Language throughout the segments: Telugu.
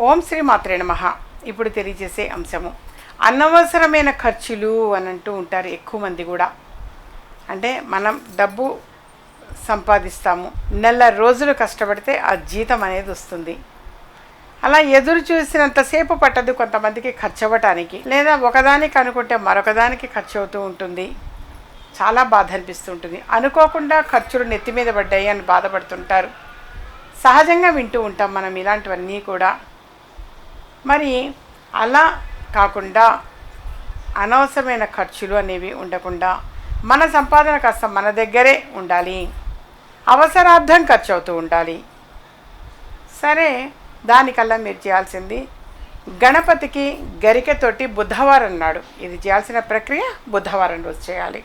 ఓం శ్రీ మాత్రే నమ. ఇప్పుడు తెలియజేసే అంశము. అనవసరమైన ఖర్చులు అని అంటూ ఉంటారు ఎక్కువ మంది కూడా. అంటే మనం డబ్బు సంపాదిస్తాము. నెల రోజులు కష్టపడితే ఆ జీతం అనేది వస్తుంది. అలా ఎదురు చూసినంతసేపు పట్టదు కొంతమందికి ఖర్చు అవ్వటానికి. లేదా ఒకదానికి అనుకుంటే మరొకదానికి ఖర్చు అవుతూ ఉంటుంది. చాలా బాధ అనిపిస్తుంటుంది అనుకోకుండా ఖర్చులు నెత్తి మీద పడ్డాయి అని బాధపడుతుంటారు. సహజంగా వింటూ ఉంటాం మనం ఇలాంటివన్నీ కూడా. మరి అలా కాకుండా అనవసరమైన ఖర్చులు అనేవి ఉండకుండా మన సంపాదన కాస్త మన దగ్గరే ఉండాలి. అవసరార్థం ఖర్చు అవుతూ ఉండాలి. సరే దానికల్లా మీరు చేయాల్సింది గణపతికి గరికతోటి బుధవారం నాడు ఇది చేయాల్సిన ప్రక్రియ బుధవారం రోజు చేయాలి.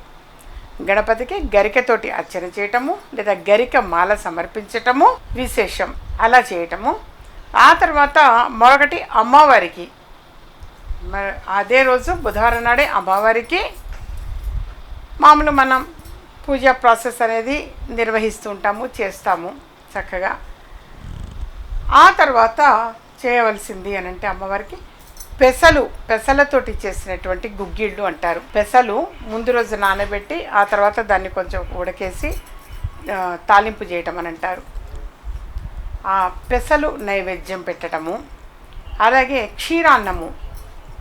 గణపతికి గరికతోటి అర్చన చేయటము లేదా గరిక మాల సమర్పించటము విశేషం. అలా చేయటము ఆ తర్వాత మరొకటి అమ్మవారికి. మరి అదే రోజు బుధవారం నాడే అమ్మవారికి మామూలు మనం పూజా ప్రాసెస్ అనేది నిర్వహిస్తూ ఉంటాము చేస్తాము చక్కగా. ఆ తర్వాత చేయవలసింది అని అంటే అమ్మవారికి పెసలు పెసలతోటి చేసినటువంటి గుగ్గిళ్ళు అంటారు. పెసలు ముందు రోజు నానబెట్టి ఆ తర్వాత దాన్ని కొంచెం ఉడకేసి తాలింపు చేయటం అని అంటారు. పెసలు నైవేద్యం పెట్టడము అలాగే క్షీరాన్నము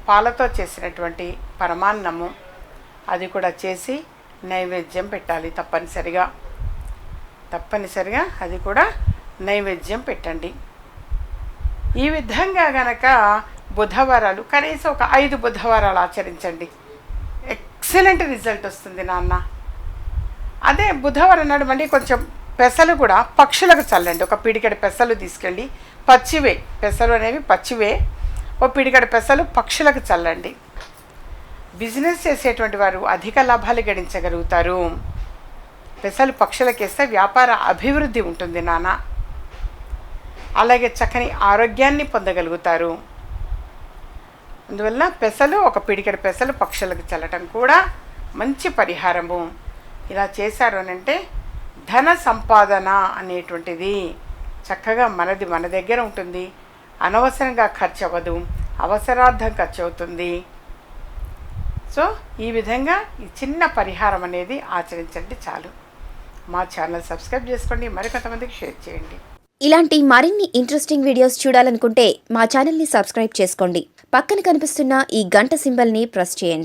పాలతో చేసినటువంటి పరమాన్నము అది కూడా చేసి నైవేద్యం పెట్టాలి తప్పనిసరిగా. తప్పనిసరిగా అది కూడా నైవేద్యం పెట్టండి. ఈ విధంగా గనక బుధవారాలు కనీసం ఒక ఐదు బుధవారాలు ఆచరించండి. ఎక్సలెంట్ రిజల్ట్ వస్తుంది నాన్న. అదే బుధవారం నాడు మళ్ళీ కొంచెం పెసలు కూడా పక్షులకు చల్లండి. ఒక పిడికెడు పెసలు తీసుకెళ్ళి పచ్చివే పెసలు అనేవి పచ్చివే. ఓ పిడికెడు పెసలు పక్షులకు చల్లండి. బిజినెస్ చేసేటువంటి వారు అధిక లాభాలు గడించగలుగుతారు. పెసలు పక్షులకేస్తే వ్యాపార అభివృద్ధి ఉంటుంది నాన్న. అలాగే చక్కని ఆరోగ్యాన్ని పొందగలుగుతారు. అందువల్ల పెసలు ఒక పిడికెడు పెసలు పక్షులకు చల్లటం కూడా మంచి పరిహారము. ఇలా చేశారు అని అంటే ధన సంపాదన అనేటువంటిది చక్కగా మనది మన దగ్గర ఉంటుంది. అనవసరంగా ఖర్చు అవ్వదు అవసరార్థం ఖర్చు అవుతుంది సో ఈ విధంగా ఈ చిన్న పరిహారం అనేది ఆచరించండి చాలు. మా ఛానల్ సబ్స్క్రైబ్ చేసుకోండి. మరికొంతమందికి షేర్ చేయండి. ఇలాంటి మరిన్ని ఇంట్రెస్టింగ్ వీడియోస్ చూడాలనుకుంటే మా ఛానల్ని సబ్స్క్రైబ్ చేసుకోండి. పక్కన కనిపిస్తున్న ఈ గంట సింబల్ని ప్రెస్ చేయండి.